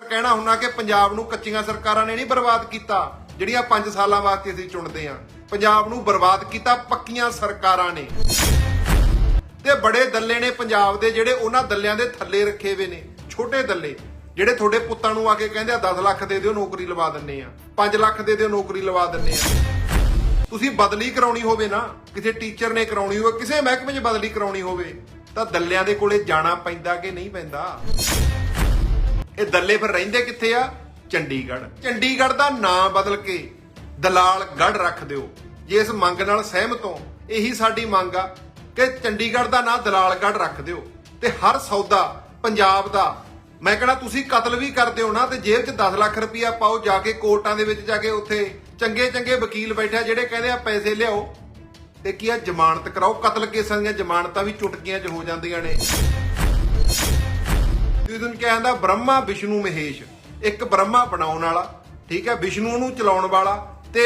ਕਹਿਣਾ ਹੁੰਦਾ ਕਿ ਪੰਜਾਬ ਨੂੰ ਕੱਚੀਆਂ ਸਰਕਾਰਾਂ ਨੇ ਨਹੀਂ ਬਰਬਾਦ ਕੀਤਾ, ਜਿਹੜੀਆਂ 5 ਸਾਲਾਂ ਵਾਸਤੇ ਅਸੀਂ ਚੁਣਦੇ ਆ ਪੰਜਾਬ ਨੂੰ ਬਰਬਾਦ ਕੀਤਾ ਪੱਕੀਆਂ ਸਰਕਾਰਾਂ ਨੇ। ਤੇ ਬੜੇ ਦੱਲੇ ਨੇ ਪੰਜਾਬ ਦੇ ਜਿਹੜੇ ਉਹਨਾਂ ਦੱਲਿਆਂ ਦੇ ਥੱਲੇ ਰੱਖੇ ਹੋਏ ਨੇ, ਛੋਟੇ ਦੱਲੇ, ਜਿਹੜੇ ਤੁਹਾਡੇ ਪੁੱਤਾਂ ਨੂੰ ਆ ਕੇ ਕਹਿੰਦੇ ਆ 10 ਲੱਖ ਦੇ ਦਿਓ, ਨੌਕਰੀ ਲਵਾ ਦਿੰਨੇ ਆ 5 ਲੱਖ ਦੇ ਦਿਓ, ਨੌਕਰੀ ਲਵਾ ਦਿੰਨੇ ਆ ਤੁਸੀਂ ਬਦਲੀ ਕਰਾਉਣੀ ਹੋਵੇ ਨਾ, ਕਿਸੇ ਟੀਚਰ ਨੇ ਕਰਾਉਣੀ ਹੋਵੇ, ਕਿਸੇ ਮਹਿਕਮੇ 'ਚ ਬਦਲੀ ਕਰਾਉਣੀ ਹੋਵੇ, ਤਾਂ ਦੱਲਿਆਂ ਦੇ ਕੋਲੇ ਜਾਣਾ ਪੈਂਦਾ ਕਿ ਨਹੀਂ ਪੈਂਦਾ? ਇਹ ਦੱਲੇ ਫਿਰ ਰਹਿੰਦੇ ਕਿੱਥੇ ਆ? ਚੰਡੀਗੜ੍ਹ। ਚੰਡੀਗੜ੍ਹ ਦਾ ਨਾਂ ਬਦਲ ਕੇ ਦਲਾਲ ਗੜ੍ਹ ਰੱਖ ਦਿਓ। ਜੇ ਇਸ ਮੰਗ ਨਾਲ ਸਹਿਮਤ ਹੋ, ਇਹੀ ਸਾਡੀ ਮੰਗ ਆ ਕਿ ਚੰਡੀਗੜ੍ਹ ਦਾ ਨਾਂ ਦਲਾਲਗੜ੍ਹ ਰੱਖ ਦਿਓ। ਤੇ ਹਰ ਸੌਦਾ ਪੰਜਾਬ ਦਾ। ਮੈਂ ਕਹਣਾ ਤੁਸੀਂ ਕਤਲ ਵੀ ਕਰਦੇ ਹੋ ਨਾ, ਤੇ ਜੇਬ 'ਚ 10 ਲੱਖ ਰੁਪਇਆ ਪਾਓ, ਜਾ ਕੇ ਕੋਰਟਾਂ ਦੇ ਵਿੱਚ ਜਾ ਕੇ ਉੱਥੇ ਚੰਗੇ ਚੰਗੇ ਵਕੀਲ ਬੈਠਾ ਜਿਹੜੇ ਕਹਿੰਦੇ ਆ ਪੈਸੇ ਲਿਆਓ। ਤੇ ਕੀ ਆ, ਜ਼ਮਾਨਤ ਕਰਾਓ। ਕਤਲ ਕੇਸਾਂ ਦੀਆਂ ਜ਼ਮਾਨਤਾਂ ਵੀ ਚੁਟਕੀਆਂ 'ਚ ਹੋ ਜਾਂਦੀਆਂ ਨੇ। ਜਿਹਨੂੰ ਕਹਿੰਦਾ ਬ੍ਰਹਮਾ, ਵਿਸ਼ਨੂੰ, ਮਹੇਸ਼। ਇੱਕ ਬ੍ਰਹਮਾ ਬਣਾਉਣ ਵਾਲਾ, ਠੀਕ ਹੈ, ਵਿਸ਼ਨੂੰ ਨੂੰ ਚਲਾਉਣ ਵਾਲਾ ਤੇ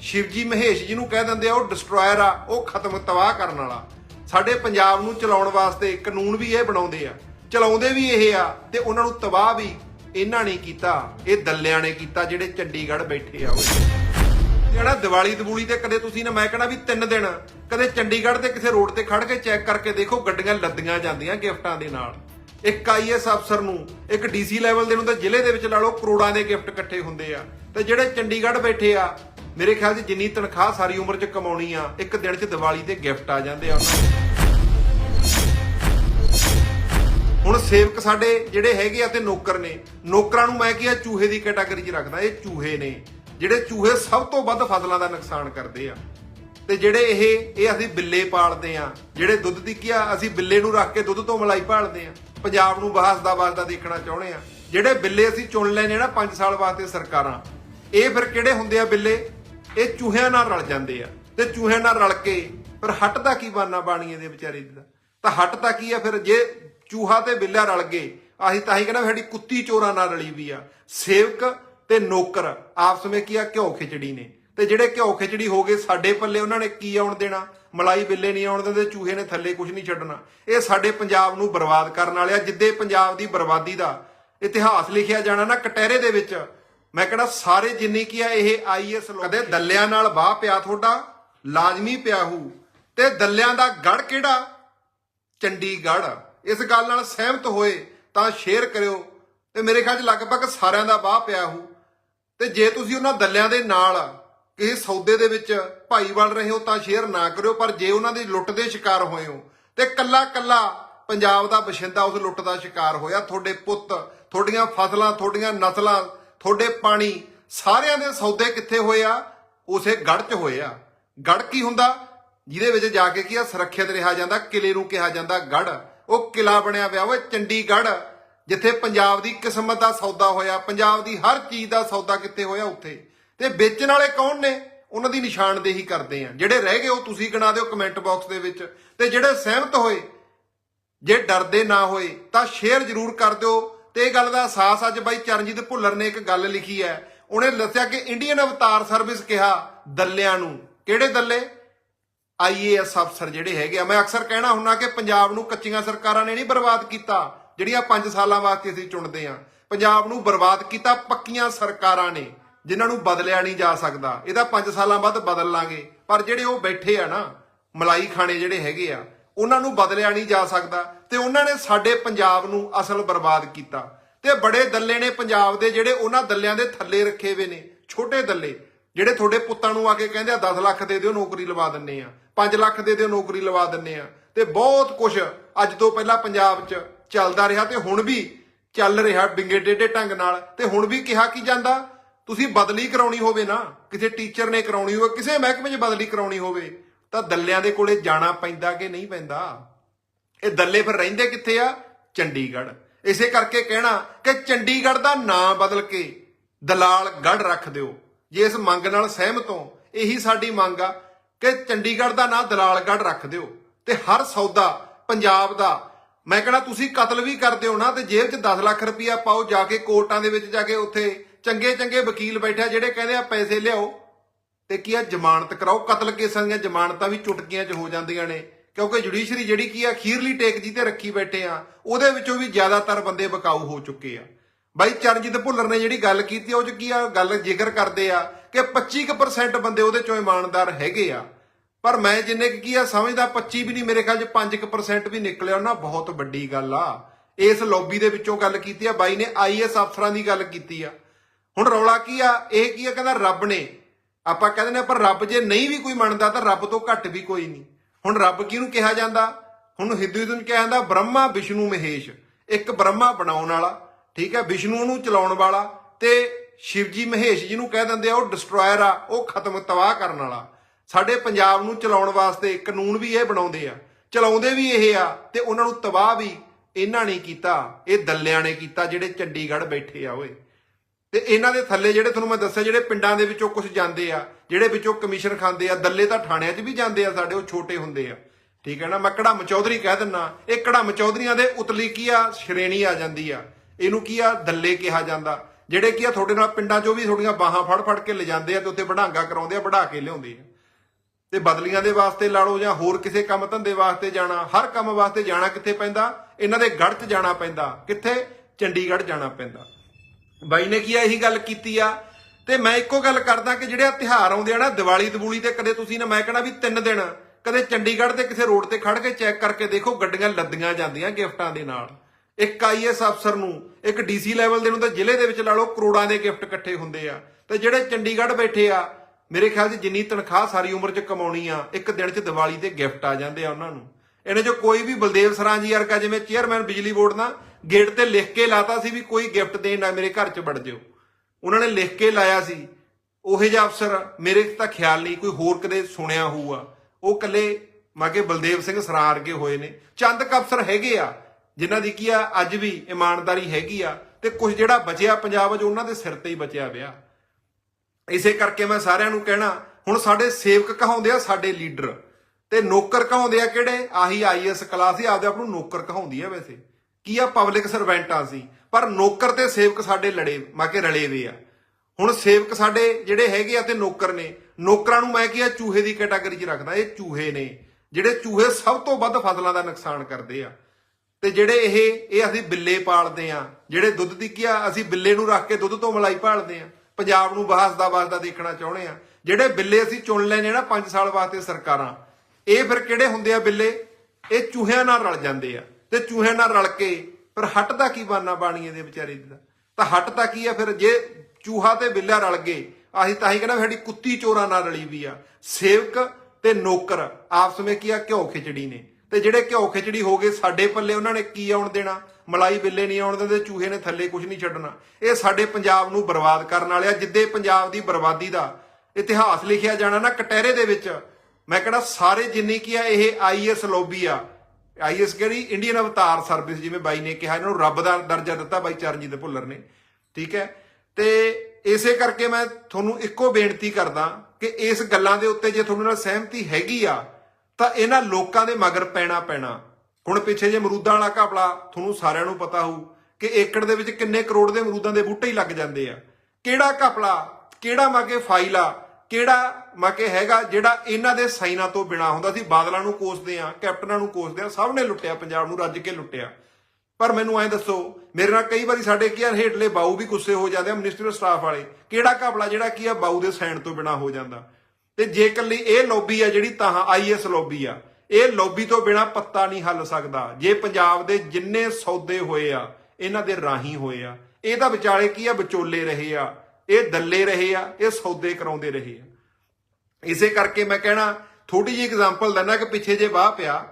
ਸ਼ਿਵਜੀ, ਮਹੇਸ਼ ਜਿਹਨੂੰ ਕਹਿ ਦਿੰਦੇ ਆ, ਉਹ ਡਿਸਟਰੋਇਰ ਆ, ਉਹ ਖਤਮ ਤਬਾਹ ਕਰਨ ਵਾਲਾ। ਸਾਡੇ ਪੰਜਾਬ ਨੂੰ ਚਲਾਉਣ ਵਾਸਤੇ ਕਾਨੂੰਨ ਵੀ ਇਹ ਬਣਾਉਂਦੇ ਆ। ਚਲਾਉਂਦੇ ਵੀ ਇਹ ਆ ਤੇ ਉਹਨਾਂ ਨੂੰ ਤਬਾਹ ਵੀ ਇਹਨਾਂ ਨੇ ਕੀਤਾ, ਇਹ ਦੱਲਿਆਂ ਨੇ ਕੀਤਾ ਜਿਹੜੇ ਚੰਡੀਗੜ੍ਹ ਬੈਠੇ ਆ ਉਹ। ਜਿਹੜਾ ਦੀਵਾਲੀ ਦਬੂਲੀ ਤੇ ਕਦੇ ਤੁਸੀਂ ਨਾ ਮੈਂ ਕਹਣਾ ਵੀ ਤਿੰਨ ਦਿਨ, ਕਦੇ ਚੰਡੀਗੜ੍ਹ ਦੇ ਕਿਸੇ ਰੋਡ ਤੇ ਖੜ ਕੇ ਚੈੱਕ ਕਰਕੇ ਦੇਖੋ ਗੱਡੀਆਂ ਲੱਦੀਆਂ ਜਾਂਦੀਆਂ ਗਿਫਟਾਂ ਦੇ ਨਾਲ। ਇੱਕ ਆਈਐਸ ਅਫਸਰ ਨੂੰ, ਇੱਕ ਡੀਸੀ ਲੈਵਲ ਦੇ ਨੂੰ ਤਾਂ ਜ਼ਿਲ੍ਹੇ ਦੇ ਵਿੱਚ ਲਾ ਲਓ ਕਰੋੜਾਂ ਦੇ ਗਿਫਟ ਇਕੱਠੇ ਹੁੰਦੇ ਆ। ਤੇ ਜਿਹੜੇ ਚੰਡੀਗੜ੍ਹ ਬੈਠੇ ਆ, ਮੇਰੇ ਖਿਆਲ 'ਚ ਜਿੰਨੀ ਤਨਖਾਹ ਸਾਰੀ ਉਮਰ 'ਚ ਕਮਾਉਣੀ ਆ, ਇੱਕ ਦਿਨ 'ਚ ਦੀਵਾਲੀ ਤੇ ਗਿਫਟ ਆ ਜਾਂਦੇ ਆ ਉਹਨਾਂ ਨੂੰ। ਹੁਣ ਸੇਵਕ ਸਾਡੇ ਜਿਹੜੇ ਹੈਗੇ ਆ ਤੇ ਨੌਕਰ ਨੇ, ਨੌਕਰਾਂ ਨੂੰ ਮੈਂ ਕਿਹਾ ਚੂਹੇ ਦੀ ਕੈਟਾਗਰੀ 'ਚ ਰੱਖਦਾ, ਇਹ ਚੂਹੇ ਨੇ। ਜਿਹੜੇ ਚੂਹੇ ਸਭ ਤੋਂ ਵੱਧ ਫਸਲਾਂ ਦਾ ਨੁਕਸਾਨ ਕਰਦੇ ਆ। ਤੇ ਜਿਹੜੇ ਇਹ ਇਹ ਅਸੀਂ ਬਿੱਲੇ ਪਾਲਦੇ ਆ, ਜਿਹੜੇ ਦੁੱਧ ਦੀ ਕੀ ਅਸੀਂ ਬਿੱਲੇ ਨੂੰ ਰੱਖ ਕੇ ਦੁੱਧ ਤੋਂ ਮਲਾਈ ਪਾਲਦੇ ਆ। ਪੰਜਾਬ ਨੂੰ ਵਸਦਾ ਵਸਦਾ ਦੇਖਣਾ ਚਾਹੁੰਦੇ ਆ। ਜਿਹੜੇ ਬਿੱਲੇ ਅਸੀਂ ਚੁਣ ਲੈਨੇ ਨਾ 5 ਸਾਲ ਵਾਸਤੇ ਸਰਕਾਰਾਂ, ਇਹ ਫਿਰ ਕਿਹੜੇ ਹੁੰਦੇ ਆ ਬਿੱਲੇ? ਇਹ ਚੂਹਿਆਂ ਨਾਲ ਰਲ ਜਾਂਦੇ ਆ। ਤੇ ਚੂਹਿਆਂ ਨਾਲ ਰਲ ਕੇ ਫਿਰ ਹੱਟ ਦਾ ਕੀ ਬਾਨਾ ਬਾਣੀ ਦੇ ਵਿਚਾਰੇ ਦਾ? ਤਾਂ ਹੱਟ ਤਾਂ ਕੀ ਆ ਫਿਰ ਜੇ ਚੂਹਾ ਤੇ ਬਿੱਲਾ ਰਲ ਗਏ, ਆਹੀ ਤਾਂ ਹੀ ਕਹਿੰਦਾ ਵੀ ਸਾਡੀ ਕੁੱਤੀ ਚੋਰਾਂ ਨਾਲ ਰਲੀ ਵੀ ਆ। ਸੇਵਕ ਤੇ ਨੌਕਰ, ਆਪਸ ਵਿੱਚ ਕੀ ਆ, ਘਿਓ ਖਿਚੜੀ ਨੇ। ਤੇ ਜਿਹੜੇ ਘਿਓ ਖਿਚੜੀ ਹੋ ਗਏ, ਸਾਡੇ ਪੱਲੇ ਉਹਨਾਂ ਨੇ ਕੀ ਆਉਣ ਦੇਣਾ? ਮਲਾਈ ਬਿੱਲੇ ਨਹੀਂ ਆਉਣ ਦਿੰਦੇ ਚੂਹੇ ਨੇ ਥੱਲੇ ਕੁਝ ਨਹੀਂ ਛੱਡਣਾ। ਇਹ ਸਾਡੇ ਪੰਜਾਬ ਨੂੰ ਬਰਬਾਦ ਕਰਨ ਵਾਲੇ ਆ ਜਿੱਦੇ ਪੰਜਾਬ ਦੀ ਬਰਬਾਦੀ ਦਾ ਇਤਿਹਾਸ ਲਿਖਿਆ ਜਾਣਾ ਨਾ ਕਟਹਿਰੇ ਦੇ ਵਿੱਚ। ਮੈਂ ਕਹਿੰਦਾ ਸਾਰੇ ਜਿੰਨੀ ਕੀ ਆ ਇਹ ਆਈਐਸ ਕਦੇ ਦੱਲਿਆਂ ਨਾਲ ਬਾਹ ਪਿਆ ਤੁਹਾਡਾ ਲਾਜ਼ਮੀ ਪਿਆ ਹੂ। ਤੇ ਦੱਲਿਆਂ ਦਾ ਗੜ ਕਿਹੜਾ? ਚੰਡੀਗੜ੍ਹ। ਇਸ ਗੱਲ ਨਾਲ ਸਹਿਮਤ ਹੋਏ ਤਾਂ ਸ਼ੇਅਰ ਕਰਿਓ। ਤੇ ਮੇਰੇ ਖਿਆਲ 'ਚ ਲਗਭਗ ਸਾਰਿਆਂ ਦਾ ਬਾਹ ਪਿਆ ਹੋ। ਤੇ ਜੇ ਤੁਸੀਂ ਉਹਨਾਂ ਦੱਲਿਆਂ ਦੇ ਨਾਲ ਕਿਸੇ ਸੌਦੇ ਦੇ ਵਿੱਚ ਭਾਈ ਬਣ ਰਹੇ ਹੋ ਤਾਂ ਸ਼ੇਅਰ ਨਾ ਕਰਿਓ, ਪਰ ਜੇ ਉਹਨਾਂ ਦੀ ਲੁੱਟ ਦੇ ਸ਼ਿਕਾਰ ਹੋਏ ਹੋ, ਤੇ ਕੱਲਾ ਕੱਲਾ ਪੰਜਾਬ ਦਾ ਬਸ਼ਿੰਦਾ ਉਸ ਲੁੱਟ ਦਾ ਸ਼ਿਕਾਰ ਹੋਇਆ। ਤੁਹਾਡੇ ਪੁੱਤ, ਤੁਹਾਡੀਆਂ ਫਸਲਾਂ, ਤੁਹਾਡੀਆਂ ਨਸਲਾਂ, ਤੁਹਾਡੇ ਪਾਣੀ, ਸਾਰਿਆਂ ਦੇ ਸੌਦੇ ਕਿੱਥੇ ਹੋਏ ਆ? ਉਸੇ ਗੜ 'ਚ ਹੋਏ ਆ। ਗੜ ਕੀ ਹੁੰਦਾ? ਜਿਹਦੇ ਵਿੱਚ ਜਾ ਕੇ ਕੀ ਆ? ਸੁਰੱਖਿਅਤ ਰਿਹਾ ਜਾਂਦਾ, ਕਿਲੇ ਨੂੰ ਕਿਹਾ ਜਾਂਦਾ ਗੜ। ਉਹ ਕਿਲਾ ਬਣਿਆ ਪਿਆ ਓਏ ਚੰਡੀਗੜ੍ਹ, ਜਿੱਥੇ ਪੰਜਾਬ ਦੀ ਕਿਸਮਤ ਦਾ ਸੌਦਾ ਹੋਇਆ, ਪੰਜਾਬ ਦੀ ਹਰ ਚੀਜ਼ ਦਾ ਸੌਦਾ ਕਿੱਥੇ ਹੋਇਆ? ਉੱਥੇ। ਤੇ ਵੇਚਣ ਵਾਲੇ ਕੌਣ ਨੇ? ਉਹਨਾਂ ਦੀ ਨਿਸ਼ਾਨਦੇਹੀ ਕਰਦੇ ਆ। ਜਿਹੜੇ ਰਹਿ ਗਏ ਉਹ ਤੁਸੀਂ ਗਿਣਾ ਦਿਓ ਕਮੈਂਟ ਬਾਕਸ ਦੇ ਵਿੱਚ। ਤੇ ਜਿਹੜੇ ਸਹਿਮਤ ਹੋਏ, ਜੇ ਡਰਦੇ ਨਾ ਹੋਏ, ਤਾਂ ਸ਼ੇਅਰ ਜ਼ਰੂਰ ਕਰ ਦਿਓ। ਤੇ ਇਹ ਗੱਲ ਦਾ ਅਹਿਸਾਸ ਅੱਜ ਬਾਈ ਚਰਨਜੀਤ ਭੁੱਲਰ ਨੇ ਇੱਕ ਗੱਲ ਲਿਖੀ ਹੈ। ਉਹਨੇ ਦੱਸਿਆ ਕਿ ਇੰਡੀਅਨ ਅਵਤਾਰ ਸਰਵਿਸ ਕਿਹਾ, ਦੱਲਿਆਂ ਨੂੰ। ਕਿਹੜੇ ਦੱਲੇ? ਆਈਏਐਸ ਅਫਸਰ ਜਿਹੜੇ ਹੈਗੇ ਆ। ਮੈਂ ਅਕਸਰ ਕਹਿਣਾ ਹੁੰਦਾ ਕਿ ਪੰਜਾਬ ਨੂੰ ਕੱਚੀਆਂ ਸਰਕਾਰਾਂ ਨੇ ਨਹੀਂ ਬਰਬਾਦ ਕੀਤਾ, ਜਿਹੜੀਆਂ 5 ਸਾਲਾਂ ਵਾਸਤੇ ਅਸੀਂ ਚੁਣਦੇ ਆ। ਪੰਜਾਬ ਨੂੰ ਬਰਬਾਦ ਕੀਤਾ ਪੱਕੀਆਂ ਸਰਕਾਰਾਂ ਨੇ। ਜਿਨ੍ਹਾਂ ਨੂੰ ਬਦਲਿਆ ਨਹੀਂ ਜਾ ਸਕਦਾ। ਇਹਦਾ 5 ਸਾਲਾਂ ਬਾਅਦ ਬਦਲ ਲਾਂਗੇ। ਪਰ ਜਿਹੜੇ ਉਹ ਬੈਠੇ ਆ ਨਾ, ਮਲਾਈ ਖਾਣੇ ਜਿਹੜੇ ਹੈਗੇ ਆ, ਉਹਨਾਂ ਨੂੰ ਬਦਲਿਆ ਨਹੀਂ ਜਾ ਸਕਦਾ ਤੇ ਉਹਨਾਂ ਨੇ ਸਾਡੇ ਪੰਜਾਬ ਨੂੰ ਅਸਲ ਬਰਬਾਦ ਕੀਤਾ। ਤੇ ਬੜੇ ਦੱਲੇ ਨੇ ਪੰਜਾਬ ਦੇ ਜਿਹੜੇ ਉਹਨਾਂ ਦੱਲਿਆਂ ਦੇ ਥੱਲੇ ਰੱਖੇ ਹੋਏ ਨੇ, ਛੋਟੇ ਦੱਲੇ, ਜਿਹੜੇ ਤੁਹਾਡੇ ਪੁੱਤਾਂ ਨੂੰ ਆ ਕੇ ਕਹਿੰਦੇ ਆ 10 ਲੱਖ ਦੇ ਦਿਓ, ਨੌਕਰੀ ਲਵਾ ਦਿੰਨੇ ਆ। 5 ਲੱਖ ਦੇ ਦਿਓ, ਨੌਕਰੀ ਲਵਾ ਦਿੰਨੇ ਆ। ਤੇ ਬਹੁਤ ਕੁਝ ਅੱਜ ਤੋਂ ਪਹਿਲਾਂ ਪੰਜਾਬ 'ਚ ਚੱਲਦਾ ਰਿਹਾ ਤੇ ਹੁਣ ਵੀ ਚੱਲ ਰਿਹਾ ਬਿੰਗੇ ਡੇਡੇ ਢੰਗ ਨਾਲ। ਤੇ ਹੁਣ ਵੀ ਕਿਹਾ ਕੀ ਜਾਂਦਾ? ਤੁਸੀਂ ਬਦਲੀ ਕਰਾਉਣੀ ਹੋਵੇ ਨਾ, ਕਿਸੇ ਟੀਚਰ ਨੇ ਕਰਾਉਣੀ ਹੋਵੇ, ਕਿਸੇ ਮਹਿਕਮੇ 'ਚ ਬਦਲੀ ਕਰਾਉਣੀ ਹੋਵੇ, ਤਾਂ ਦੱਲਿਆਂ ਦੇ ਕੋਲੇ ਜਾਣਾ ਪੈਂਦਾ ਕਿ ਨਹੀਂ ਪੈਂਦਾ? ਇਹ ਦੱਲੇ ਫਿਰ ਰਹਿੰਦੇ ਕਿੱਥੇ ਆ? ਚੰਡੀਗੜ੍ਹ। ਇਸੇ ਕਰਕੇ ਕਹਿਣਾ ਕਿ ਚੰਡੀਗੜ੍ਹ ਦਾ ਨਾਂ ਬਦਲ ਕੇ ਦਲਾਲਗੜ੍ਹ ਰੱਖ ਦਿਓ। ਜੇ ਇਸ ਮੰਗ ਨਾਲ ਸਹਿਮਤ ਹੋ, ਇਹੀ ਸਾਡੀ ਮੰਗ ਆ ਕਿ ਚੰਡੀਗੜ੍ਹ ਦਾ ਨਾਂ ਦਲਾਲਗੜ੍ਹ ਰੱਖ ਦਿਓ। ਤੇ ਹਰ ਸੌਦਾ ਪੰਜਾਬ ਦਾ। ਮੈਂ ਕਹਿੰਦਾ ਤੁਸੀਂ ਕਤਲ ਵੀ ਕਰਦੇ ਹੋ ਨਾ, ਤੇ ਜੇਬ 'ਚ 10 ਲੱਖ ਰੁਪਇਆ ਪਾਓ, ਜਾ ਕੇ ਕੋਰਟਾਂ ਦੇ ਵਿੱਚ ਜਾ ਕੇ ਉੱਥੇ ਚੰਗੇ ਚੰਗੇ ਵਕੀਲ ਬੈਠਾ ਜਿਹੜੇ ਕਹਿੰਦੇ ਆ ਪੈਸੇ ਲਿਆਓ ਤੇ ਕੀ ਆ, ਜ਼ਮਾਨਤ ਕਰਾਓ। ਕਤਲ ਕੇਸਾਂ ਦੀਆਂ ਜ਼ਮਾਨਤਾਂ ਵੀ ਚੁਟਕੀਆਂ 'ਚ ਹੋ ਜਾਂਦੀਆਂ ਨੇ। ਕਿਉਂਕਿ ਜੁਡੀਸ਼ਰੀ ਜਿਹੜੀ ਕੀ ਆ ਖੀਰਲੀ ਟੇਕ ਜੀ ਤੇ ਰੱਖੀ ਬੈਠੇ ਆ, ਉਹਦੇ ਵਿੱਚੋਂ ਵੀ ਜ਼ਿਆਦਾਤਰ ਬੰਦੇ ਬਕਾਊ ਹੋ ਚੁੱਕੇ ਆ। ਬਾਈ, ਚਰਨਜੀਤ ਭੁੱਲਰ ਨੇ ਜਿਹੜੀ ਗੱਲ ਕੀਤੀ ਉਹ ਚ ਕੀ ਆ, ਗੱਲ ਜ਼ਿਕਰ ਕਰਦੇ ਆ ਕਿ 25% ਬੰਦੇ ਉਹਦੇ ਚੋਂ ਇਮਾਨਦਾਰ ਹੈਗੇ ਆ। ਪਰ ਮੈਂ ਜਿੰਨੇ ਕੁ ਕੀ ਆ, ਸਮਝਦਾ 25 ਵੀ ਨਹੀਂ, ਮੇਰੇ ਖਿਆਲ ਚ 5% ਵੀ ਨਿਕਲਿਆ, ਉਹਨਾਂ ਬਹੁਤ ਵੱਡੀ ਗੱਲ ਆ। ਇਸ ਲੌਬੀ ਦੇ ਵਿੱਚੋਂ ਗੱਲ ਕੀਤੀ ਆ, ਬਾਈ ਨੇ ਆਈਐਸ ਅਫਸਰਾਂ ਦੀ ਗੱਲ ਕੀਤੀ ਆ। ਹੁਣ ਰੌਲਾ ਕੀ ਆ? ਇਹ ਕੀ ਆ? ਕਹਿੰਦਾ ਰੱਬ ਨੇ। ਆਪਾਂ ਕਹਿੰਦੇ ਨੇ ਪਰ ਰੱਬ ਜੇ ਨਹੀਂ ਵੀ ਕੋਈ ਮੰਨਦਾ, ਤਾਂ ਰੱਬ ਤੋਂ ਘੱਟ ਵੀ ਕੋਈ ਨਹੀਂ। ਹੁਣ ਰੱਬ ਕਿਹਨੂੰ ਕਿਹਾ ਜਾਂਦਾ? ਹੁਣ ਹਿੰਦੂਇਜ਼ਮ ਕਿਹਾ ਜਾਂਦਾ ਬ੍ਰਹਮਾ, ਵਿਸ਼ਨੂੰ, ਮਹੇਸ਼। ਇੱਕ ਬ੍ਰਹਮਾ ਬਣਾਉਣ ਵਾਲਾ, ਠੀਕ ਹੈ? ਵਿਸ਼ਨੂੰ ਨੂੰ ਚਲਾਉਣ ਵਾਲਾ ਤੇ ਸ਼ਿਵਜੀ, ਮਹੇਸ਼ ਜਿਹਨੂੰ ਕਹਿ ਦਿੰਦੇ ਆ, ਉਹ ਡਿਸਟਰੋਇਰ ਆ, ਉਹ ਖਤਮ ਤਬਾਹ ਕਰਨ ਵਾਲਾ। ਸਾਡੇ ਪੰਜਾਬ ਨੂੰ ਚਲਾਉਣ ਵਾਸਤੇ ਕਾਨੂੰਨ ਵੀ ਇਹ ਬਣਾਉਂਦੇ ਆ। ਚਲਾਉਂਦੇ ਵੀ ਇਹ ਆ ਤੇ ਉਹਨਾਂ ਨੂੰ ਤਬਾਹ ਵੀ ਇਹਨਾਂ ਨੇ ਕੀਤਾ। ਇਹ ਦੱਲਿਆਂ ਨੇ ਕੀਤਾ ਜਿਹੜੇ ਚੰਡੀਗੜ੍ਹ ਬੈਠੇ ਆ ਓਏ। ਤੇ ਇਹਨਾਂ ਦੇ ਥੱਲੇ ਜਿਹੜੇ ਤੁਹਾਨੂੰ ਮੈਂ ਦੱਸਿਆ, ਜਿਹੜੇ ਪਿੰਡਾਂ ਦੇ ਵਿੱਚੋਂ ਕੁਝ ਜਾਂਦੇ ਆ, ਜਿਹੜੇ ਵਿੱਚੋਂ ਕਮਿਸ਼ਨ ਖਾਂਦੇ ਆ, ਦੱਲੇ ਤਾਂ ਥਾਣਿਆਂ 'ਚ ਵੀ ਜਾਂਦੇ ਆ, ਸਾਡੇ ਉਹ ਛੋਟੇ ਹੁੰਦੇ ਆ। ਠੀਕ ਹੈ ਨਾ? ਮੈਂ ਕੜਮ ਚੌਧਰੀ ਕਹਿ ਦਿੰਨਾ, ਇਹ ਕੜਮ ਚੌਧਰੀਆਂ ਦੇ ਉਤਲੀ ਕੀ ਆ? ਸ਼੍ਰੇਣੀ ਆ ਜਾਂਦੀ ਆ। ਇਹਨੂੰ ਕੀ ਆ? ਦੱਲੇ ਕਿਹਾ ਜਾਂਦਾ। ਜਿਹੜੇ ਕੀ ਆ? ਤੁਹਾਡੇ ਨਾਲ ਪਿੰਡਾਂ 'ਚੋਂ ਵੀ ਤੁਹਾਡੀਆਂ ਬਾਹਾਂ ਫੜ ਫੜ ਕੇ ਲਿਜਾਂਦੇ ਆ ਤੇ ਉੱਤੇ ਵਢਾਂਗਾ ਕਰਾਉਂਦੇ ਆ, ਵਢਾ ਕੇ ਲਿਆਉਂਦੇ ਆ। ਤੇ ਬਦਲੀਆਂ ਦੇ ਵਾਸਤੇ ਲਾ ਲਓ ਜਾਂ ਹੋਰ ਕਿਸੇ ਕੰਮ ਧੰਦੇ ਵਾਸਤੇ ਜਾਣਾ, ਹਰ ਕੰਮ ਵਾਸਤੇ ਜਾਣਾ ਕਿੱਥੇ ਪੈਂਦਾ? ਇਹਨਾਂ ਦੇ ਗੜ੍ਹ 'ਚ ਜਾਣਾ ਪੈਂਦਾ। ਕਿੱਥੇ? ਚੰਡੀਗੜ੍ਹ ਜਾਣਾ ਪੈਂਦਾ। ਬਾਈ ਨੇ ਕੀ ਇਹੀ ਗੱਲ ਕੀਤੀ ਆ? ਤੇ ਮੈਂ ਇੱਕੋ ਗੱਲ ਕਰਦਾ ਕਿ ਜਿਹੜੇ ਆ ਤਿਉਹਾਰ ਆਉਂਦੇ ਆ ਨਾ, ਦੀਵਾਲੀ ਦਬੂਲੀ ਤੇ ਕਦੇ ਤੁਸੀਂ ਨਾ, ਮੈਂ ਕਹਣਾ ਵੀ ਤਿੰਨ ਦਿਨ, ਕਦੇ ਚੰਡੀਗੜ੍ਹ ਤੇ ਕਿਸੇ ਰੋਡ ਤੇ ਖੜ ਕੇ ਚੈੱਕ ਕਰਕੇ ਦੇਖੋ, ਗੱਡੀਆਂ ਲੱਦੀਆਂ ਜਾਂਦੀਆਂ ਗਿਫਟਾਂ ਦੇ ਨਾਲ। ਇੱਕ ਆਈਐਸ ਅਫਸਰ ਨੂੰ, ਇੱਕ ਡੀਸੀ ਲੈਵਲ ਦੇ ਨੂੰ ਤਾਂ ਜ਼ਿਲ੍ਹੇ ਦੇ ਵਿੱਚ ਲਾ ਲਓ, ਕਰੋੜਾਂ ਦੇ ਗਿਫਟ ਇਕੱਠੇ ਹੁੰਦੇ ਆ। ਤੇ ਜਿਹੜੇ ਚੰਡੀਗੜ੍ਹ ਬੈਠੇ ਆ, ਮੇਰੇ ਖਿਆਲ 'ਚ ਜਿੰਨੀ ਤਨਖਾਹ ਸਾਰੀ ਉਮਰ 'ਚ ਕਮਾਉਣੀ ਆ, ਇੱਕ ਦਿਨ 'ਚ ਦੀਵਾਲੀ ਤੇ ਗਿਫਟ ਆ ਜਾਂਦੇ ਆ ਉਹਨਾਂ ਨੂੰ। ਇਹਨੇ ਜੋ ਕੋਈ ਵੀ ਬਲਦੇਵ ਸਰਾਂ ਜੀ ਵਰਗਾ, ਜਿਵੇਂ ਚੇਅਰਮੈਨ ਬਿਜਲੀ ਬੋਰਡ ਦਾ ਗੇਟ ਤੇ ਲਿਖ ਕੇ ਲਾਤਾ ਸੀ ਵੀ ਕੋਈ ਗਿਫਟ ਦੇਣ ਨਾ ਮੇਰੇ ਘਰ 'ਚ ਵੜ ਜਿਓ। ਉਹਨਾਂ ਨੇ ਲਿਖ ਕੇ ਲਾਇਆ ਸੀ, ਉਹੇ ਜਿਹਾ ਅਫਸਰ, ਮੇਰੇ ਤਾਂ ਖਿਆਲ ਨਹੀਂ ਕੋਈ ਹੋਰ ਕਦੇ ਸੁਣਿਆ ਹੋਊਗਾ। ਉਹ ਕੱਲੇ ਮਾਗੇ ਬਲਦੇਵ ਸਿੰਘ ਸਰਾਰ ਕੇ ਹੋਏ ਨੇ। ਚੰਦ ਕੁ ਅਫਸਰ ਹੈਗੇ ਆ, ਜਿਨ੍ਹਾਂ ਦੀ ਕੀ ਆ, ਅੱਜ ਵੀ ਇਮਾਨਦਾਰੀ ਹੈਗੀ ਆ ਤੇ ਕੁਝ ਜਿਹੜਾ ਬਚਿਆ ਪੰਜਾਬ 'ਚ ਉਹਨਾਂ ਦੇ ਸਿਰ ਤੇ ਹੀ ਬਚਿਆ ਪਿਆ। ਇਸੇ ਕਰਕੇ ਮੈਂ ਸਾਰਿਆਂ ਨੂੰ ਕਹਿਣਾ, ਹੁਣ ਸਾਡੇ ਸੇਵਕ ਕਹਾਉਂਦੇ ਆ ਸਾਡੇ ਲੀਡਰ, ਤੇ ਨੌਕਰ ਕਹਾਉਂਦੇ ਆ ਕਿਹੜੇ? ਆਹੀ ਆਈਐਸ ਕਲਾਸ ਹੀ ਆਪਦੇ ਆਪ ਨੂੰ ਨੌਕਰ ਕਹਾਉਂਦੀ ਆ ਵੈਸੇ। ਕੀ ਆ ਪਬਲਿਕ ਸਰਵੈਂਟਾਂ ਸੀ। ਪਰ ਨੌਕਰ ਤੇ ਸੇਵਕ ਸਾਡੇ ਲੜੇ ਮਾਕੇ ਰਲੇ ਵੇ ਆ। ਹੁਣ ਸੇਵਕ ਸਾਡੇ ਜਿਹੜੇ ਹੈਗੇ ਆ ਤੇ ਨੌਕਰ ਨੇ। ਨੌਕਰਾਂ ਨੂੰ ਮੈਂ ਕੀ ਆ ਚੂਹੇ ਦੀ ਕੈਟਾਗਰੀ 'ਚ ਰੱਖਦਾ, ਇਹ ਚੂਹੇ ਨੇ। ਜਿਹੜੇ ਚੂਹੇ ਸਭ ਤੋਂ ਵੱਧ ਫਸਲਾਂ ਦਾ ਨੁਕਸਾਨ ਕਰਦੇ ਆ। ਤੇ ਜਿਹੜੇ ਇਹ ਇਹ ਅਸੀਂ ਬਿੱਲੇ ਪਾਲਦੇ ਆ। ਜਿਹੜੇ ਦੁੱਧ ਦੀ ਕੀ ਆ, ਅਸੀਂ ਬਿੱਲੇ ਨੂੰ ਰੱਖ ਕੇ ਦੁੱਧ ਤੋਂ ਮਲਾਈ ਪਾਲਦੇ ਆ। ਪੰਜਾਬ ਨੂੰ ਵਸਦਾ ਵਸਦਾ ਦੇਖਣਾ ਚਾਹੁੰਦੇ ਆ। ਜਿਹੜੇ ਬਿੱਲੇ ਅਸੀਂ ਚੁਣ ਲੈਨੇ ਨਾ 5 ਸਾਲ ਵਾਸਤੇ ਸਰਕਾਰਾਂ, ਇਹ ਫਿਰ ਕਿਹੜੇ ਹੁੰਦੇ ਆ ਬਿੱਲੇ? ਇਹ ਚੂਹਿਆਂ ਨਾਲ ਰਲ ਜਾਂਦੇ ਆ। ਤੇ ਚੂਹੇ ਨਾਲ ਰਲ ਕੇ, ਫਿਰ ਹੱਟ ਦਾ ਕੀ ਬਾਨਾ ਬਾਣੀਏ ਦੇ ਵਿਚਾਰੇ ਦਾ ਤਾਂ ਹੱਟ ਤਾਂ ਕੀ ਆ ਫਿਰ? ਜੇ ਚੂਹਾ ਤੇ ਬਿੱਲਾ ਰਲ ਗਏ, ਆਹੀ ਤਾਂ ਹੀ ਕਹਿੰਦਾ ਵੀ ਸਾਡੀ ਕੁੱਤੀ ਚੋਰਾਂ ਨਾਲ ਰਲੀ ਵੀ ਆ। ਸੇਵਕ ਤੇ ਨੌਕਰ, ਆਪਸ ਵਿੱਚ ਕੀ ਆ? ਘਿਓ ਖਿਚੜੀ ਨੇ। ਤੇ ਜਿਹੜੇ ਘਿਓ ਖਿਚੜੀ ਹੋ ਗਏ, ਸਾਡੇ ਪੱਲੇ ਉਹਨਾਂ ਨੇ ਕੀ ਆਉਣ ਦੇਣਾ? ਮਲਾਈ ਬਿੱਲੇ ਨਹੀਂ ਆਉਣ ਦਿੰਦੇ, ਚੂਹੇ ਨੇ ਥੱਲੇ ਕੁਝ ਨਹੀਂ ਛੱਡਣਾ। ਇਹ ਸਾਡੇ ਪੰਜਾਬ ਨੂੰ ਬਰਬਾਦ ਕਰਨ ਵਾਲੇ ਆ, ਜਿੱਦੇ ਪੰਜਾਬ ਦੀ ਬਰਬਾਦੀ ਦਾ ਇਤਿਹਾਸ ਲਿਖਿਆ ਜਾਣਾ ਨਾ, ਕਟਹਿਰੇ ਦੇ ਵਿੱਚ, ਮੈਂ ਕਹਿੰਦਾ ਸਾਰੇ ਜਿੰਨੀ ਕੀ ਆ, ਇਹ ਆਈਐਸ ਲੋਬੀ ਆ ਆਈਐਸ ਕਿਹੜੀ ਇੰਡੀਅਨ ਅਵਤਾਰ ਸਰਵਿਸ ਜਿਵੇਂ ਬਾਈ ਨੇ ਕਿਹਾ, ਇਹਨਾਂ ਨੂੰ ਰੱਬ ਦਾ ਦਰਜਾ ਦਿੱਤਾ ਬਾਈ ਚਰਨਜੀਤ ਭੁੱਲਰ ਨੇ, ਠੀਕ ਹੈ? ਤੇ ਇਸੇ ਕਰਕੇ ਮੈਂ ਤੁਹਾਨੂੰ ਇੱਕੋ ਬੇਨਤੀ ਕਰਦਾ ਕਿ ਇਸ ਗੱਲਾਂ ਦੇ ਉੱਤੇ ਜੇ ਤੁਹਾਨੂੰ ਨਾਲ ਸਹਿਮਤੀ ਹੈਗੀ ਆ, ਤਾਂ ਇਹਨਾਂ ਲੋਕਾਂ ਦੇ ਮਗਰ ਪੈਣਾ ਪੈਣਾ। ਹੁਣ ਪਿੱਛੇ ਜੇ ਅਮਰੂਦਾਂ ਵਾਲਾ ਘਪਲਾ ਤੁਹਾਨੂੰ ਸਾਰਿਆਂ ਨੂੰ ਪਤਾ ਹੋਊ ਕਿ ਏਕੜ ਦੇ ਵਿੱਚ ਕਿੰਨੇ ਕਰੋੜ ਦੇ ਅਮਰੂਦਾਂ ਦੇ ਬੂਟੇ ਹੀ ਲੱਗ ਜਾਂਦੇ ਆ। ਕਿਹੜਾ ਘਪਲਾ ਕਿਹੜਾ ਮਾਕੇ ਫਾਈਲ ਆ ਕਿਹੜਾ ਮਾਕੇ ਹੈਗਾ ਜਿਹੜਾ ਇਹਨਾਂ ਦੇ ਸਾਈਨਾਂ ਤੋਂ ਬਿਨਾ ਹੁੰਦਾ ਸੀ? ਬਾਦਲਾਂ ਨੂੰ ਕੋਸਦੇ ਆ, ਕੈਪਟਨਾਂ ਨੂੰ ਕੋਸਦੇ ਆ, ਸਭ ਨੇ ਲੁੱਟਿਆ, ਪੰਜਾਬ ਨੂੰ ਰੱਜ ਕੇ ਲੁੱਟਿਆ। ਪਰ ਮੈਨੂੰ ਐਂ ਦੱਸੋ, ਮੇਰੇ ਨਾਲ ਕਈ ਵਾਰੀ ਸਾਡੇ ਕੀ ਆ, ਹੇਠਲੇ ਬਾਊ ਵੀ ਗੁੱਸੇ ਹੋ ਜਾਂਦੇ ਆ ਮਿਨਿਸਟਰੀ ਸਟਾਫ ਵਾਲੇ। ਕਿਹੜਾ ਘਪਲਾ ਜਿਹੜਾ ਕੀ ਆ, ਬਾਊ ਦੇ ਸਾਈਨ ਤੋਂ ਬਿਨਾ ਹੋ ਜਾਂਦਾ? ਤੇ ਜੇ ਕੱਲੀ ਇਹ ਲੌਬੀ ਆ ਜਿਹੜੀ, ਤਾਂ ਆਈਐਸ ਲੌਬੀ ਆ। ਇਹ ਲੌਬੀ ਤੋਂ ਬਿਨਾ ਪੱਤਾ ਨਹੀਂ ਹੱਲ ਸਕਦਾ। ਜੇ ਪੰਜਾਬ ਦੇ ਜਿੰਨੇ ਸੌਦੇ ਹੋਏ ਆ, ਇਹਨਾਂ ਦੇ ਰਾਹੀਂ ਹੋਏ ਆ। ਇਹ ਤਾਂ ਵਿਚਾਲੇ ਕੀ ਆ, ਵਿਚੋਲੇ ਰਹੇ ਆ। ਇਹ ਦੱਲੇ ਰਹੇ ਆ, ਇਹ ਸੌਦੇ ਕਰਾਉਂਦੇ ਰਹੇ ਆ। ਇਸੇ ਕਰਕੇ ਮੈਂ ਕਹਿਣਾ ਥੋੜੀ ਜਿਹੀ ਐਗਜ਼ਾਮਪਲ ਦਿੰਦਾ ਕਿ ਪਿੱਛੇ ਜੇ ਵਾਹ ਪਿਆ,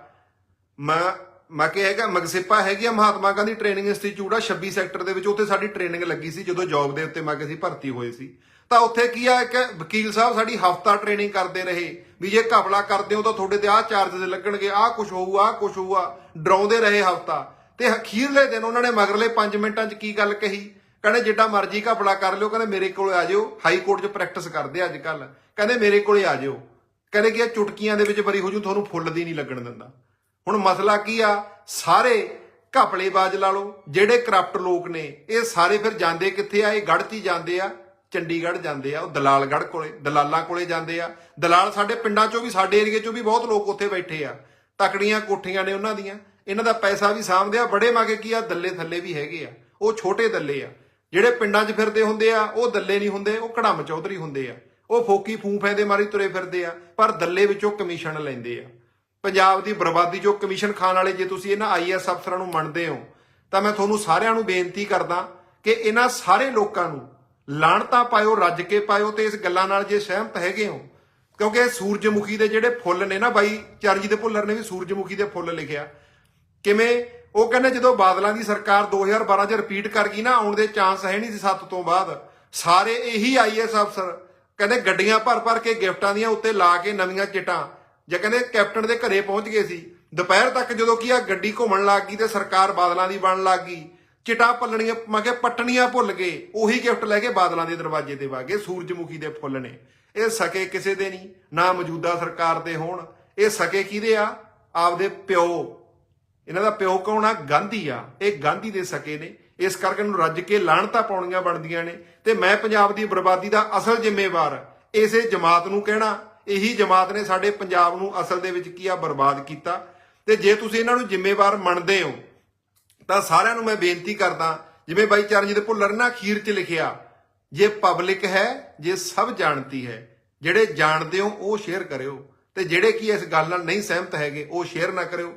ਮੈਂ ਮੈਂ ਕਿ ਹੈਗਾ, ਮਗਸਿਪਾ ਹੈਗੀ ਆ ਮਹਾਤਮਾ ਗਾਂਧੀ ਟ੍ਰੇਨਿੰਗ ਇੰਸਟੀਚਿਊਟ ਆ 26 ਸੈਕਟਰ ਦੇ ਵਿੱਚ ਉੱਥੇ ਸਾਡੀ ਟ੍ਰੇਨਿੰਗ ਲੱਗੀ ਸੀ, ਜਦੋਂ ਜੌਬ ਦੇ ਉੱਤੇ ਮੈਂ ਕਿ ਸੀ ਭਰਤੀ ਹੋਏ ਸੀ। ਤਾਂ ਉੱਥੇ ਕੀ ਆ ਕਿ ਵਕੀਲ ਸਾਹਿਬ ਸਾਡੀ ਹਫਤਾ ਟ੍ਰੇਨਿੰਗ ਕਰਦੇ ਰਹੇ, ਵੀ ਜੇ ਘਪਲਾ ਕਰਦੇ ਹੋ ਤਾਂ ਤੁਹਾਡੇ ਤੇ ਆਹ ਚਾਰजेस ਲੱਗਣਗੇ, ਆਹ ਕੁਝ ਹੋਊਗਾ ਆਹ ਕੁਝ ਹੋਊਗਾ ਡਰਾਉਂਦੇ ਰਹੇ ਹਫਤਾ। ਤੇ ਅਖੀਰਲੇ ਦਿਨ ਉਹਨਾਂ ਨੇ ਮਗਰਲੇ 5 ਮਿੰਟਾਂ 'ਚ ਕੀ ਗੱਲ ਕਹੀ? ਕਹਿੰਦੇ ਜਿੱਡਾ ਮਰਜ਼ੀ ਘਪਲਾ ਕਰ ਲਿਓ, ਕਹਿੰਦੇ ਮੇਰੇ ਕੋਲ ਆ ਜਿਓ। ਹਾਈ ਕੋਰਟ 'ਚ ਪ੍ਰੈਕਟਿਸ ਕਰਦੇ ਅੱਜ ਕੱਲ ਕਹਿੰਦੇ ਮੇਰੇ ਕੋਲੇ ਆ ਜਿਓ। ਕਹਿੰਦੇ ਕਿ ਇਹ ਚੁਟਕੀਆਂ ਦੇ ਵਿੱਚ ਬਰੀ ਹੋ ਜੂ, ਤੁਹਾਨੂੰ ਫੁੱਲ ਦੀ ਨਹੀਂ ਲੱਗਣ ਦਿੰਦਾ। ਹੁਣ ਮਸਲਾ ਕੀ ਆ? ਸਾਰੇ ਘਪਲੇਬਾਜ਼ ਲਾ ਲਓ, ਜਿਹੜੇ ਕਰਪਟ ਲੋਕ ਨੇ, ਇਹ ਸਾਰੇ ਫਿਰ ਜਾਂਦੇ ਕਿੱਥੇ ਆ? ਇਹ ਗੜ੍ਹ 'ਚ ਹੀ ਜਾਂਦੇ ਆ। ਚੰਡੀਗੜ੍ਹ ਜਾਂਦੇ ਆ, ਉਹ ਦਲਾਲਗੜ੍ਹ ਕੋਲੇ, ਦਲਾਲਾਂ ਕੋਲੇ ਜਾਂਦੇ ਆ। ਦਲਾਲ ਸਾਡੇ ਪਿੰਡਾਂ 'ਚੋਂ ਵੀ, ਸਾਡੇ ਏਰੀਏ 'ਚੋਂ ਵੀ ਬਹੁਤ ਲੋਕ ਉੱਥੇ ਬੈਠੇ ਆ। ਤਕੜੀਆਂ ਕੋਠੀਆਂ ਨੇ ਉਹਨਾਂ ਦੀਆਂ। ਇਹਨਾਂ ਦਾ ਪੈਸਾ ਵੀ ਸਾਂਭਦੇ ਆ। ਬੜੇ ਮਾਗੇ ਕੀ ਆ? ਦੱਲੇ ਥੱਲੇ ਵੀ ਹੈਗੇ ਆ। ਉਹ ਛੋਟੇ ਦੱਲੇ ਆ। ਜਿਹੜੇ ਪਿੰਡਾਂ 'ਚ ਫਿਰਦੇ ਹੁੰਦੇ ਆ, ਉਹ ਦੱਲੇ ਨਹੀਂ ਹੁੰਦੇ, ਉਹ ਕੜਮ ਚੌਧਰੀ ਹੁੰਦੇ ਆ। ਉਹ ਫੋਕੀ ਫੂਫੇ ਦੇ ਮਾਰੀ ਤੁਰੇ ਫਿਰਦੇ ਆ, ਪਰ ਦੱਲੇ ਵਿੱਚੋਂ ਕਮਿਸ਼ਨ ਲੈਂਦੇ ਆ। ਪੰਜਾਬ ਦੀ ਬਰਬਾਦੀ ਚੋਂ ਕਮਿਸ਼ਨ ਖਾਣ ਵਾਲੇ ਜੇ ਤੁਸੀਂ ਇਹਨਾਂ ਆਈਐਸ ਅਫਸਰਾਂ ਨੂੰ ਮੰਨਦੇ ਹੋ, ਤਾਂ ਮੈਂ ਤੁਹਾਨੂੰ ਸਾਰਿਆਂ ਨੂੰ ਬੇਨਤੀ ਕਰਦਾ ਕਿ ਇਹਨਾਂ ਸਾਰੇ ਲੋਕਾਂ ਨੂੰ ਲਾਣਤਾ ਪਾਇਓ, ਰੱਜ ਕੇ ਪਾਇਓ ਤੇ ਇਸ ਗੱਲਾਂ ਨਾਲ ਜੇ ਸਹਿਮਤ ਹੈਗੇ ਹੋ, ਕਿਉਂਕਿ ਸੂਰਜਮੁਖੀ ਦੇ ਜਿਹੜੇ ਫੁੱਲ ਨੇ ਨਾ ਬਾਈ, ਚਰਨਜੀਤ ਭੁੱਲਰ ਨੇ ਵੀ ਸੂਰਜਮੁਖੀ ਦੇ ਫੁੱਲ ਲਿਖਿਆ। ਕਿਵੇਂ ਉਹ ਕਹਿੰਦੇ ਜਦੋਂ ਬਾਦਲਾਂ ਦੀ ਸਰਕਾਰ 2012 ਚ ਰਿਪੀਟ ਕਰ ਗਈ ਨਾ, ਆਉਣ ਦੇ ਚਾਂਸ ਹੈ ਨਹੀਂ ਸੀ ਸੱਤ ਤੋਂ ਬਾਅਦ। ਸਾਰੇ ਇਹੀ ਆਈਐਸ ਅਫਸਰ ਕਹਿੰਦੇ ਗੱਡੀਆਂ ਭਰ ਭਰ ਕੇ ਗਿਫਟਾਂ ਦੀਆਂ ਉੱਤੇ ਲਾ ਕੇ ਨਵੀਆਂ ਚਿਟਾਂ ਜਾਂ ਕਹਿੰਦੇ ਕੈਪਟਨ ਦੇ ਘਰੇ ਪਹੁੰਚ ਗਏ ਸੀ। ਦੁਪਹਿਰ ਤੱਕ ਜਦੋਂ ਕੀ ਆ, ਗੱਡੀ ਘੁੰਮਣ ਲੱਗ ਗਈ ਤੇ ਸਰਕਾਰ ਬਾਦਲਾਂ ਦੀ ਬਣਨ ਲੱਗ ਗਈ। ਚਿਟਾ ਪੱਲਣੀਆਂ, ਮੈਂ ਕਿਹਾ ਪੱਟਣੀਆਂ ਭੁੱਲ ਗਏ। ਉਹੀ ਗਿਫਟ ਲੈ ਕੇ ਬਾਦਲਾਂ ਦੇ ਦਰਵਾਜ਼ੇ ਤੇ ਵਾਗੇ ਸੂਰਜਮੁਖੀ ਦੇ ਫੁੱਲ ਨੇ। ਇਹ ਸਕੇ ਕਿਸੇ ਦੇ ਨਹੀਂ, ਨਾ ਮੌਜੂਦਾ ਸਰਕਾਰ ਦੇ ਹੋਣ। ਇਹ ਸਕੇ ਕਿਹਦੇ ਆ? ਆਪਦੇ ਪਿਓ। ਇਹਨਾਂ ਦਾ ਪਿਓ ਕੌਣ ਆ? ਗਾਂਧੀ ਆ। ਇਹ ਗਾਂਧੀ ਦੇ ਸਕੇ ਨੇ। ਇਸ ਕਰਕੇ ਨੂੰ ਰੱਜ ਕੇ ਲਾਹਣਤਾਂ ਪਾਉਣੀਆਂ ਬਣਦੀਆਂ ਨੇ। ਤੇ ਮੈਂ ਪੰਜਾਬ ਦੀ ਬਰਬਾਦੀ ਦਾ ਅਸਲ ਜ਼ਿੰਮੇਵਾਰ ਇਸੇ ਜਮਾਤ ਨੂੰ ਕਹਿਣਾ। ਇਹੀ ਜਮਾਤ ਨੇ ਸਾਡੇ ਪੰਜਾਬ ਨੂੰ ਅਸਲ ਦੇ ਵਿੱਚ ਕੀ ਆ? ਬਰਬਾਦ ਕੀਤਾ। ਤੇ ਜੇ ਤੁਸੀਂ ਇਹਨਾਂ ਨੂੰ ਜ਼ਿੰਮੇਵਾਰ ਮੰਨਦੇ ਹੋ, ਤਾਂ ਸਾਰਿਆਂ ਨੂੰ ਮੈਂ ਬੇਨਤੀ ਕਰਦਾ, ਜਿਵੇਂ ਬਾਈ ਚਰਨਜੀਤ ਭੁੱਲਰ ਨੇ ਅਖੀਰ 'ਚ ਲਿਖਿਆ, ਜੇ ਪਬਲਿਕ ਹੈ, ਜੇ ਸਭ ਜਾਣਤੀ ਹੈ, ਜਿਹੜੇ ਜਾਣਦੇ ਹੋ ਉਹ ਸ਼ੇਅਰ ਕਰਿਓ। ਤੇ ਜਿਹੜੇ ਕੀ ਇਸ ਗੱਲ ਨਾਲ ਨਹੀਂ ਸਹਿਮਤ ਹੈਗੇ, ਉਹ ਸ਼ੇਅਰ ਨਾ ਕਰਿਓ।